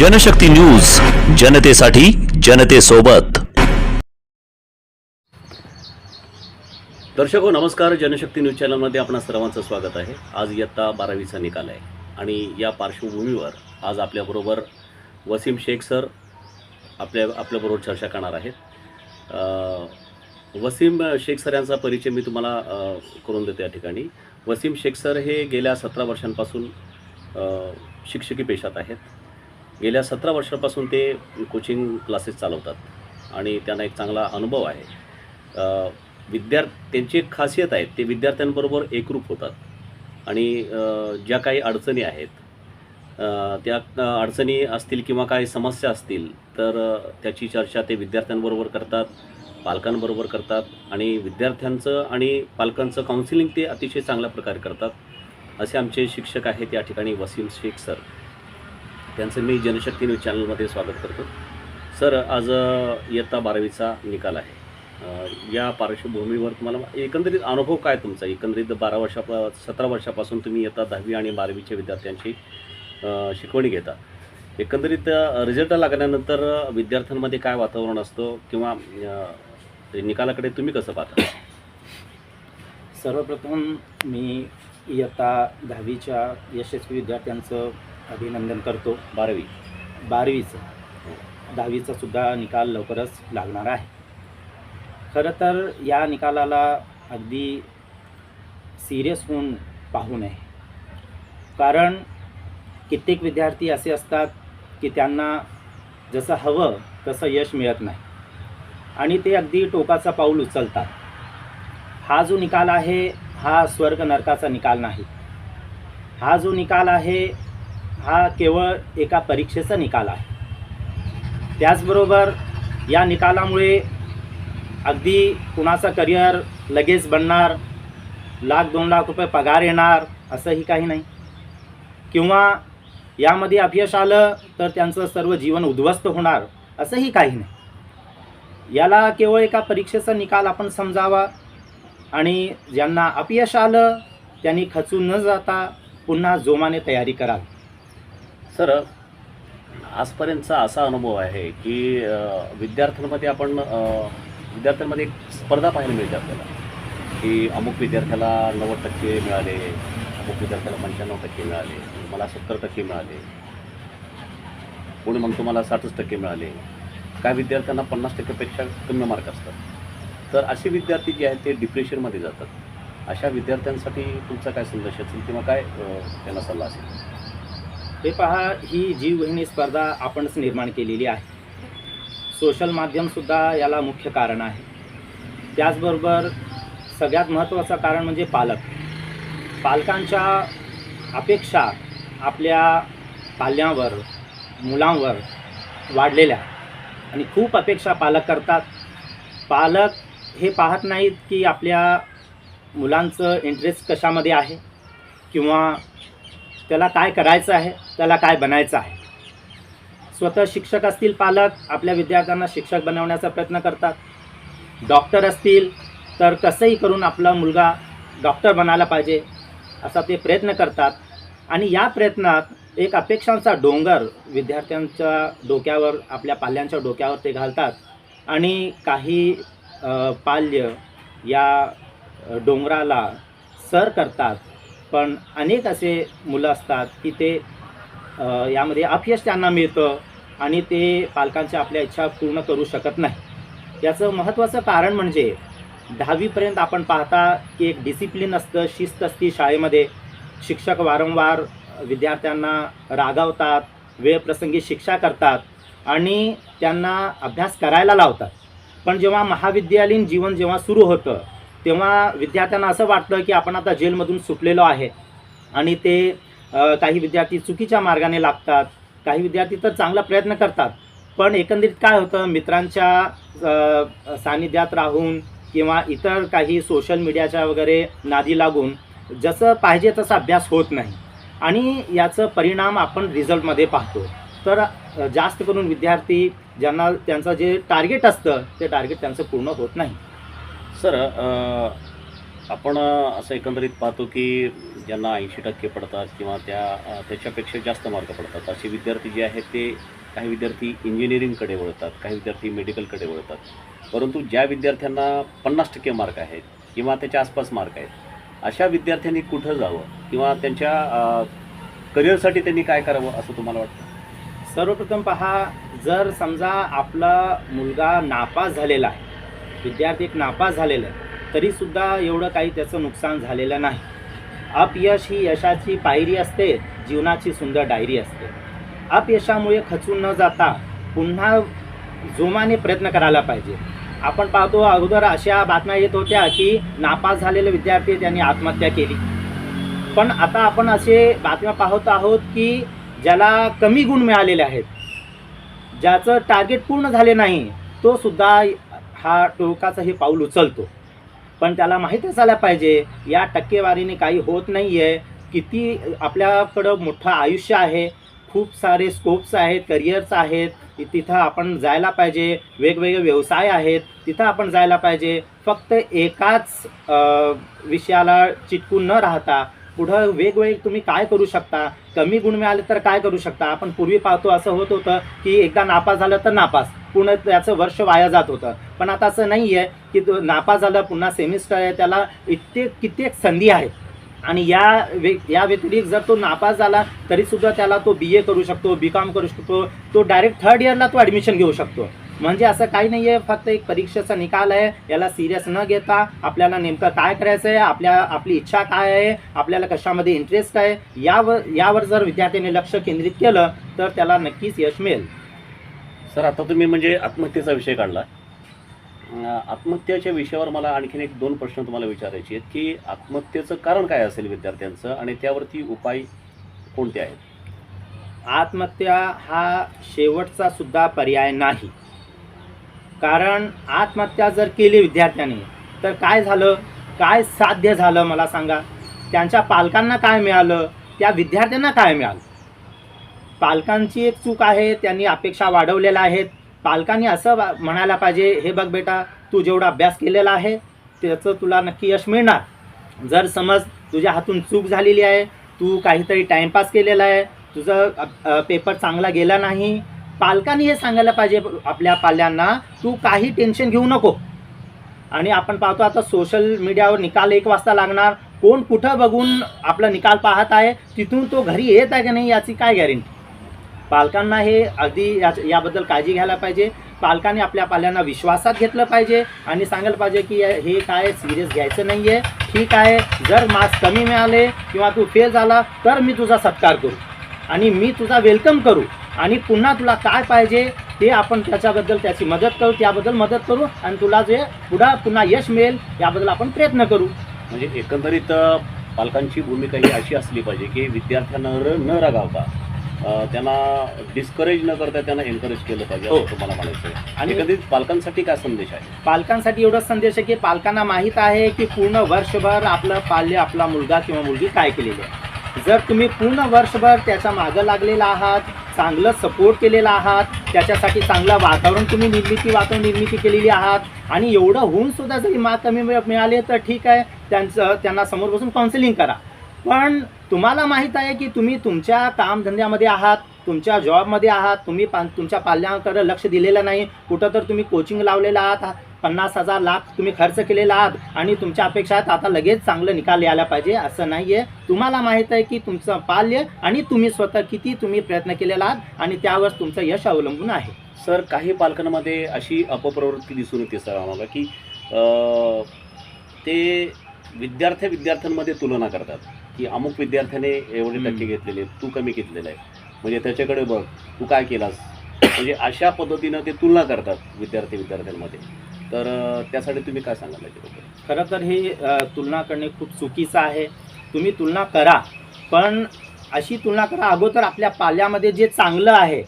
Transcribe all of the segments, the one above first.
Janshakti news जनतेसाठी जनतेसोबत. दर्शको हो, नमस्कार. जनशक्ती न्यूज चॅनलमध्ये आपण सर्वांचं स्वागत आहे. आज इयत्ता बारावीचा निकाल आहे. आणि या पार्श्वभूमीवर आज आपल्याबरोबर वसीम शेख सर आपल्या आपल्याबरोबर चर्चा करणार आहेत. वसीम शेख सर यांचा परिचय मी तुम्हाला करून देतो या ठिकाणी. वसीम शेख सर हे गेल्या सतरा वर्षांपासून शिक्षकी पेशात आहेत. गेल्या सतरा वर्षापासून ते कोचिंग क्लासेस चालवतात. आणि त्यांना एक चांगला अनुभव आहे. विद्यार् त्यांची एक खासियत आहे ते विद्यार्थ्यांबरोबर एकरूप होतात. आणि ज्या काही अडचणी आहेत त्या अडचणी असतील किंवा काही समस्या असतील तर त्याची चर्चा ते विद्यार्थ्यांबरोबर करतात पालकांबरोबर करतात. आणि विद्यार्थ्यांचं आणि पालकांचं काउन्सिलिंग ते अतिशय चांगल्या प्रकारे करतात. असे आमचे शिक्षक आहेत या ठिकाणी वसीम शेख सर. त्यांचं मी जनशक्ती न्यूज चॅनलमध्ये स्वागत करतो. सर आज इयत्ता बारावीचा निकाल आहे. या पार्श्वभूमीवर तुम्हाला एकंदरीत अनुभव काय तुमचा? एकंदरीत बारा वर्षा सतरा वर्षापासून तुम्ही इयत्ता दहावी आणि बारावीच्या विद्यार्थ्यांची शिकवणी घेता. एकंदरीत रिझल्ट लागल्यानंतर विद्यार्थ्यांमध्ये काय वातावरण असतं किंवा निकालाकडे तुम्ही कसं पाहता? सर्वप्रथम मी इयत्ता दहावीच्या यशस्वी विद्यार्थ्यांचं अभिनंदन करतो. बारावी. बारावीचं. दहावीचा सुद्धा निकाल लवकरच लागणार आहे. खरं तर या निकालाला अगदी सिरियस होऊन पाहू नये. कारण कित्येक विद्यार्थी असे असतात की त्यांना जसं हवं तसं यश मिळत नाही. आणि ते अगदी टोकाचा पाऊल उचलतात. हा जो निकाल आहे हा स्वर्ग नरकाचा निकाल नाही. हा जो निकाल आहे हा केवळ एका परीक्षेचा निकाल आहे. त्याचबरोबर या निकालामुळे अगदी कुणाचा करिअर लगेच बनणार लाख दोन लाख रुपये पगार येणार असंही काही नाही. किंवा यामध्ये अपयश आलं तर त्यांचं सर्व जीवन उद्ध्वस्त होणार असंही काही नाही. याला केवळ एका परीक्षेचा निकाल आपण समजावा आणि ज्यांना अपयश आलं त्यांनी खचून न जाता पुन्हा जोमाने तयारी करावी. सर आजपर्यंतचा असा अनुभव आहे की विद्यार्थ्यांमध्ये आपण विद्यार्थ्यांमध्ये एक स्पर्धा पाहायला मिळते आपल्याला. की अमुक विद्यार्थ्याला नव्वद टक्के मिळाले अमुक विद्यार्थ्याला पंच्याण्णव टक्के मिळाले मला सत्तर टक्के मिळाले. कोणी म्हणतो मला साठच टक्के मिळाले. काय विद्यार्थ्यांना पन्नास टक्केपेक्षा कमी मार्क असतात. तर असे विद्यार्थी जे आहेत ते डिप्रेशनमध्ये जातात. अशा विद्यार्थ्यांसाठी तुमचा काय संदेश असेल किंवा काय त्यांना सल्ला असेल? हे पहा ही जीवघेणी स्पर्धा आपणच निर्माण केलेली आहे. सोशल माध्यमसुद्धा याला मुख्य कारण आहे. त्याचबरोबर सगळ्यात महत्त्वाचं कारण म्हणजे पालक. पालकांच्या अपेक्षा आपल्या पाल्यांवर मुलांवर वाढलेल्या आणि खूप अपेक्षा पालक करतात. पालक हे पाहत नाहीत की आपल्या मुलांचं इंटरेस्ट कशामध्ये आहे किंवा त्याला काय करायचं आहे? त्याला काय बनायचं आहे? स्वतः शिक्षक असतील पालक आपल्या विद्यार्थ्यांना शिक्षक बनवण्याचा प्रयत्न करतात. डॉक्टर असतील तर कसंही करून आपला मुलगा डॉक्टर बनायला पाहिजे असा ते प्रयत्न करतात. आणि या प्रयत्नात एक अपेक्षांचा डोंगर विद्यार्थ्यांच्या डोक्यावर आपल्या पाल्यांच्या डोक्यावर ते घालतात. आणि काही पाल्य या डोंगराला सर करतात. पण अनेक असे मुलं असतात की ते यामध्ये अपयश त्यांना मिळतं आणि ते पालकांच्या आपल्या इच्छा पूर्ण करू शकत नाही. याचं महत्त्वाचं कारण म्हणजे दहावीपर्यंत आपण पाहता की एक डिसिप्लिन असतं शिस्त असती शाळेमध्ये. शिक्षक वारंवार विद्यार्थ्यांना रागावतात वेळप्रसंगी शिक्षा करतात आणि त्यांना अभ्यास करायला लावतात. पण जेव्हा महाविद्यालयीन जीवन जेव्हा सुरू होतं तेव्हा विद्यार्थ्यांना असं वाटतं की आपण आता जेलमधून सुटलेलो आहे. आणि ते काही विद्यार्थी चुकीच्या मार्गाने लागतात काही विद्यार्थी तर चांगला प्रयत्न करतात. पण एकंदरीत काय होतं मित्रांच्या सानिध्यात राहून किंवा इतर काही सोशल मीडियाच्या वगैरे नादी लागून जसं पाहिजे तसा अभ्यास होत नाही. आणि याचं परिणाम आपण रिझल्टमध्ये पाहतो. तर जास्त करून विद्यार्थी ज्यांना त्यांचं जे टार्गेट असतं ते टार्गेट त्यांचं पूर्ण होत नाही. सर आपण असं एकंदरीत पाहतो की ज्यांना ऐंशी टक्के पडतात किंवा त्या त्याच्यापेक्षा जास्त मार्क पडतात असे विद्यार्थी जे आहेत ते काही विद्यार्थी इंजिनिअरिंगकडे वळतात काही विद्यार्थी मेडिकलकडे वळतात. परंतु ज्या विद्यार्थ्यांना पन्नास टक्के मार्क आहेत किंवा त्याच्या आसपास मार्क आहेत अशा विद्यार्थ्यांनी कुठं जावं किंवा त्यांच्या करिअरसाठी त्यांनी काय करावं असं तुम्हाला वाटतं? सर्वप्रथम पहा जर समजा आपला मुलगा नापास झालेला आहे विद्यार्थी एक नापास झालेला आहे तरीसुद्धा एवढं काही त्याचं नुकसान झालेलं नाही. अपयश ही यशाची पायरी असते जीवनाची सुंदर डायरी असते. अपयशामुळे खचून न जाता पुन्हा जोमाने प्रयत्न करायला पाहिजे. आपण पाहतो अगोदर अशा बातम्या येत होत्या की नापास झालेले विद्यार्थी त्यांनी आत्महत्या केली. पण आता आपण असे बातम्या पाहत आहोत की ज्याला कमी गुण मिळालेले आहेत ज्याचं टार्गेट पूर्ण झाले नाही तो सुद्धा हा टोकाचं हे पाऊल उचलतो. पण त्याला माहीत असायला पाहिजे या टक्केवारीने काही होत नाही आहे किती आपल्याकडं मोठं आयुष्य आहे खूप सारे स्कोप्स आहेत करिअर्स आहेत. तिथं आपण जायला पाहिजे वेगवेगळे व्यवसाय आहेत तिथं आपण जायला पाहिजे. फक्त एकाच विषयाला चिटकून न राहता पुढं वेगवेगळे तुम्ही काय करू शकता? कमी गुण मिळाले तर काय करू शकता? आपण पूर्वी पाहतो असं होत होतं की एकदा नापास झालं तर नापास. पुन्हा त्याचं वर्ष वाया जात होतं. पण आता असं नाही आहे की तो नापास झालं पुन्हा सेमिस्टर आहे त्याला इतके कित्येक संधी आहेत. आणि या वे या व्यतिरिक्त जर तो नापास झाला तरीसुद्धा त्याला तो बी ए करू शकतो बी कॉम करू शकतो. तो डायरेक्ट थर्ड इयरला तो ॲडमिशन घेऊ शकतो. म्हणजे असं काही नाही आहे फक्त एक परीक्षेचा निकाल आहे. याला सिरियस न घेता आपल्याला नेमकं काय करायचं आहे आपल्या आपली इच्छा काय आहे आपल्याला कशामध्ये इंटरेस्ट आहे यावर यावर जर विद्यार्थ्यांनी लक्ष केंद्रित केलं तर त्याला नक्कीच यश मिळेल. सर आता तुम्ही म्हणजे आत्महत्येचा विषय काढला. अं, आत्महत्येच्या विषयावर मला आणखीन एक दोन प्रश्न तुम्हाला विचारायचे आहेत की आत्महत्येचं कारण काय असेल विद्यार्थ्यांचं आणि त्यावरती उपाय कोणते आहेत? आत्महत्या हा शेवटचा सुद्धा पर्याय नाही. कारण आत्महत्या जर केली विद्यार्थ्यांनी तर काय झालं? काय साध्य झालं? मला सांगा. त्यांच्या पालकांना काय मिळालं? त्या विद्यार्थ्यांना काय मिळालं? पालकांची एक चूक आहे त्यांनी अपेक्षा वाढवलेल्या आहेत. पालकांनी असं म्हणायला पाहिजे हे बघ बेटा तू जेवढा अभ्यास केलेला आहे त्याचं तुला नक्की यश मिळणार. जर समज तुझ्या हातून चूक झालेली आहे तू काहीतरी टाइमपास केलेला आहे तुझं पेपर चांगला गेला नाही पालकांनी हे सांगायला पाहिजे आपल्या पाल्यांना तू काही टेन्शन घेऊ नको. आणि आपण पाहतो आता सोशल मीडियावर निकाल एक वाजता लागणार. कोण कुठं बघून आपला निकाल पाहत आहे तिथून तो घरी येत आहे की नाही याची काय गॅरंटी? पालकांना हे अगदी या याबद्दल काळजी घ्यायला पाहिजे. पालकांनी आपल्या पाल्यांना विश्वासात घेतलं पाहिजे आणि सांगायला पाहिजे की हे काय सिरियस घ्यायचं नाही आहे ठीक आहे जर मार्क्स कमी मिळाले किंवा तू फेल झाला तर मी तुझा सत्कार करू आणि मी तुझा वेलकम करू आणि पुन्हा तुला काय पाहिजे ते आपण त्याच्याबद्दल त्याची मदत करू त्याबद्दल मदत करू आणि तुला जे पुढं पुन्हा यश मिळेल याबद्दल आपण प्रयत्न करू. म्हणजे एकंदरीत पालकांची भूमिका ही अशी असली पाहिजे की विद्यार्थ्यांना र न रागावता त्यांना डिस्करेज न करता त्यांना एनकरेज केलं पाहिजे हो. असं तुम्हाला म्हणायचं आहे. आणि आणि एकंदरीत पालकांसाठी काय संदेश आहे? पालकांसाठी एवढाच संदेश आहे की पालकांना माहीत आहे की पूर्ण वर्षभर आपलं पाल्य आपला मुलगा किंवा मुलगी काय केलेली आहे. जर तुम्ही पूर्ण वर्षभर त्याच्या मागं लागलेला आहात चांगलं सपोर्ट केलेला आहात त्याच्यासाठी चांगलं वातावरण तुम्ही निर्मिती वातावरण निर्मिती केलेली आहात आणि एवढं होऊन सुद्धा जरी मार्क कमी मिळ- मिळाले तर ठीक आहे त्यांचं त्यांना समोर बसून काउन्सिलिंग करा. पण तुम्हाला माहीत आहे की तुम्ही तुमच्या कामधंद्यामध्ये आहात तुमच्या जॉबमध्ये आहात तुम्ही पा तुमच्या पाल्याकडं लक्ष दिलेलं नाही कुठं तर तुम्ही कोचिंग लावलेलं आहात पन्नास हजार लाख तुम्ही खर्च केलेला आहात आणि तुमच्या अपेक्षा आहेत आता लगेच चांगलं निकाल यायला पाहिजे असं नाही आहे तुम्हाला माहीत आहे की तुमचं पाल्य आणि तुम्ही स्वतः किती तुम्ही प्रयत्न केलेला आहात आणि त्यावर तुमचं यश अवलंबून आहे. सर काही पालकांमध्ये अशी अपप्रवृत्ती दिसून येते सर आम्हाला की ते विद्यार्थी विद्यार्थ्यांमध्ये तुलना करतात. की अमुक विद्यार्थ्याने एवढे. टक्के घेतलेले तू कमी घेतलेले आहे. म्हणजे त्याच्याकडे बघ तू काय केलास? म्हणजे अशा पद्धतीनं ते तुलना करतात विद्यार्थी विद्यार्थ्यांमध्ये. तर अ, त्यासाठी तुम्ही काय सांगाल याच्याबद्दल? खरं तर हे अ, तुलना करणे खूप चुकीचं आहे. तुम्ही तुलना करा पण अशी तुलना करा अगोदर आपल्या पाल्यामध्ये जे चांगलं आहे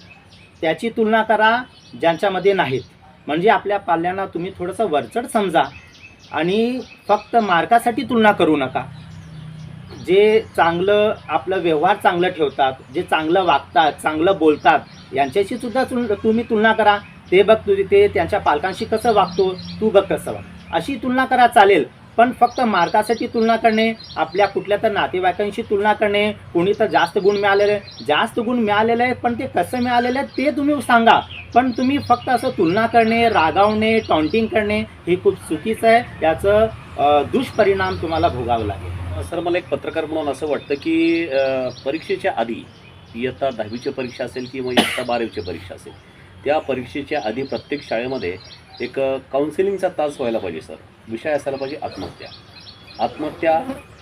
त्याची तुलना करा ज्यांच्यामध्ये नाहीत. म्हणजे आपल्या पाल्यांना तुम्ही थोडंसं वरचढ समजा आणि फक्त मार्कासाठी तुलना करू नका. जे चांगलं आपलं व्यवहार चांगलं ठेवतात जे चांगलं वागतात चांगलं बोलतात यांच्याशी सुद्धा तुल तुम्ही तुलना करा. ते बघ तुझी ते त्यांच्या पालकांशी कसं वागतो तू बघ कसं वाग. अशी तुलना करा चालेल. पण फक्त मार्कासाठी तुलना करणे आपल्या कुठल्या तर नातेवाईकांशी तुलना करणे कोणी तर जास्त गुण मिळालेले जास्त गुण मिळालेले आहेत पण ते कसं मिळालेलं आहे ते तुम्ही सांगा. पण तुम्ही फक्त असं तुलना करणे रागावणे टॉन्टिंग करणे हे खूप चुकीचं आहे. त्याचं दुष्परिणाम तुम्हाला भोगावं लागेल. सर मला एक पत्रकार म्हणून असं वाटतं की परीक्षेच्या आधी इयत्ता दहावीची परीक्षा असेल किंवा इयत्ता बारावीची परीक्षा असेल त्या परीक्षेच्या आधी प्रत्येक शाळेमध्ये एक काउन्सिलिंगचा तास व्हायला पाहिजे सर. विषय असायला पाहिजे आत्महत्या. आत्महत्या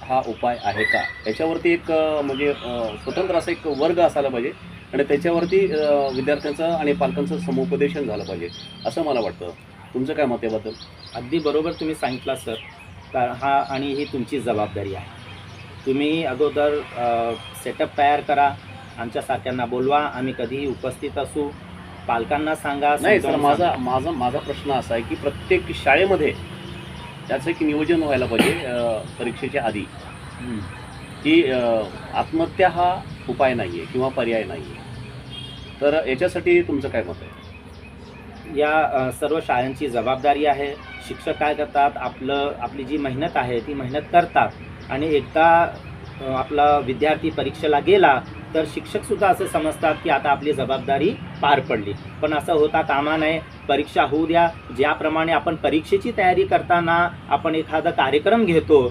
हा उपाय आहे का? याच्यावरती एक म्हणजे स्वतंत्र असा एक वर्ग असायला पाहिजे आणि त्याच्यावरती विद्यार्थ्यांचं आणि पालकांचं समुपदेशन झालं पाहिजे असं मला वाटतं. तुमचं काय मत याबद्दल? अगदी बरोबर तुम्ही सांगितला सर. कारण हा आणि ही तुमची जबाबदारी आहे. तुम्ही अगोदर सेटअप तयार करा आमच्यासारख्यांना बोलवा आम्ही कधीही उपस्थित असू. पालकांना सांगा नाही सर माझा माझा माझा प्रश्न असा आहे की प्रत्येक शाळेमध्ये त्याचं एक नियोजन व्हायला पाहिजे परीक्षेच्या आधी. की आत्महत्या हा उपाय नाही आहे किंवा पर्याय नाही आहे तर याच्यासाठी तुमचं काय मत आहे? या सर्व शाळांची जबाबदारी आहे. शिक्षक काय करतात? आपलं आपली जी मेहनत आहे ती मेहनत करतात. आणि एकदा आपला विद्यार्थी परीक्षेला गेला तर शिक्षकसुद्धा असं समजतात की आता आपली जबाबदारी पार पडली. पण असं होता कामा नये. परीक्षा होऊ द्या. ज्याप्रमाणे आपण परीक्षेची तयारी करताना आपण एखादा कार्यक्रम घेतो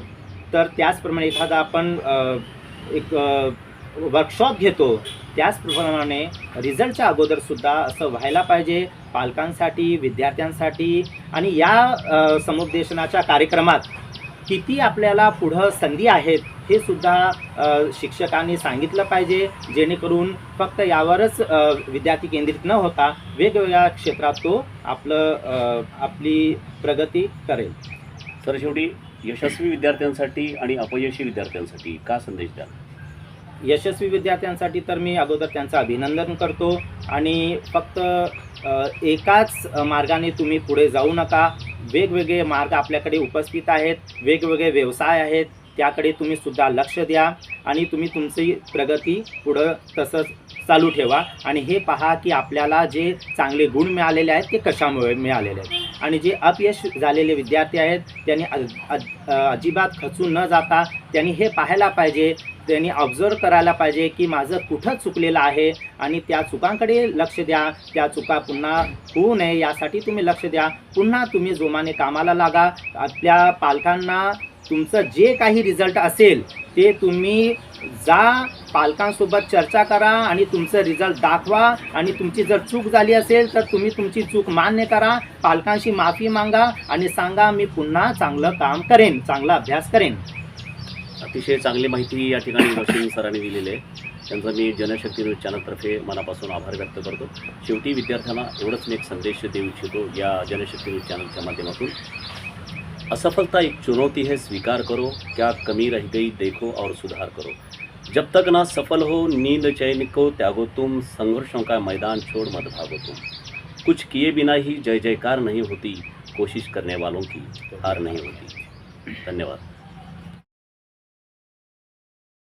तर त्याचप्रमाणे एखादा आपण एक वर्कशॉप घेतो. त्याचप्रमाणे रिझल्टच्या अगोदरसुद्धा असं व्हायला पाहिजे पालकांसाठी विद्यार्थ्यांसाठी आणि या समुपदेशनाच्या कार्यक्रमात किती आपल्याला पुढं संधी आहेत हे सुद्धा शिक्षकांनी सांगितलं पाहिजे जेणेकरून फक्त यावरच विद्यार्थी केंद्रित न होता वेगवेगळ्या क्षेत्रात तो आपलं आपली प्रगती करेल. सर शेवटी यशस्वी विद्यार्थ्यांसाठी आणि अपयशी विद्यार्थ्यांसाठी का संदेश द्याल? यशस्वी विद्यार्थ्यांसाठी तर मी अगोदर त्यांचं अभिनंदन करतो. आणि फक्त एकाच मार्गाने तुम्ही पुढे जाऊ नका. वेगवेगळे मार्ग आपल्याकडे उपस्थित आहेत वेगवेगळे व्यवसाय आहेत त्याकडे तुम्ही सुद्धा लक्ष द्या. आणि तुम्ही तुमची प्रगती पुढं तसंच चालू ठेवा. आणि हे पहा की आपल्याला जे चांगले गुण मिळालेले आहेत ते कशामुळे मिळालेले आहेत? आणि जे अपयश झालेले विद्यार्थी आहेत त्यांनी अजिबात खचून न जाता त्यांनी हे पाहायला पाहिजे त्यांनी ऑब्झर्व करायला पाहिजे की माझं कुठं चुकलेलं आहे आणि त्या चुकांकडे लक्ष द्या. त्या चुका पुन्हा होऊ नये यासाठी तुम्ही लक्ष द्या. पुन्हा तुम्ही जोमाने कामाला लागा. आपल्या पालकांना तुमचं जे काही रिझल्ट असेल ते तुम्ही जा पालकांसोबत चर्चा करा आणि तुमचं रिझल्ट दाखवा. आणि तुमची जर चूक झाली असेल तर तुम्ही तुमची चूक मान्य करा. पालकांशी माफी मागा आणि सांगा मी पुन्हा चांगलं काम करेन चांगला अभ्यास करेन. अतिशय चांगली माहिती या ठिकाणी वसीम सरांनी दिलेली आहे. त्यांचा मी जनशक्ती न्यूज चॅनलतर्फे मनापासून आभार व्यक्त करतो. शेवटी विद्यार्थ्यांना एवढंच मी एक संदेश देऊ इच्छितो या जनशक्ती न्यूज चॅनलच्या माध्यमातून. असफलता एक चुनौती है, स्वीकार करो। क्या कमी रह गई, देखो और सुधार करो। जब तक ना सफल हो, नींद चैन को त्यागो तुम, संघर्षों का मैदान छोड़ मत भागो तुम। कुछ किए बिना ही जय जयकार नहीं होती, कोशिश करने वालों की हार नहीं होती। धन्यवाद।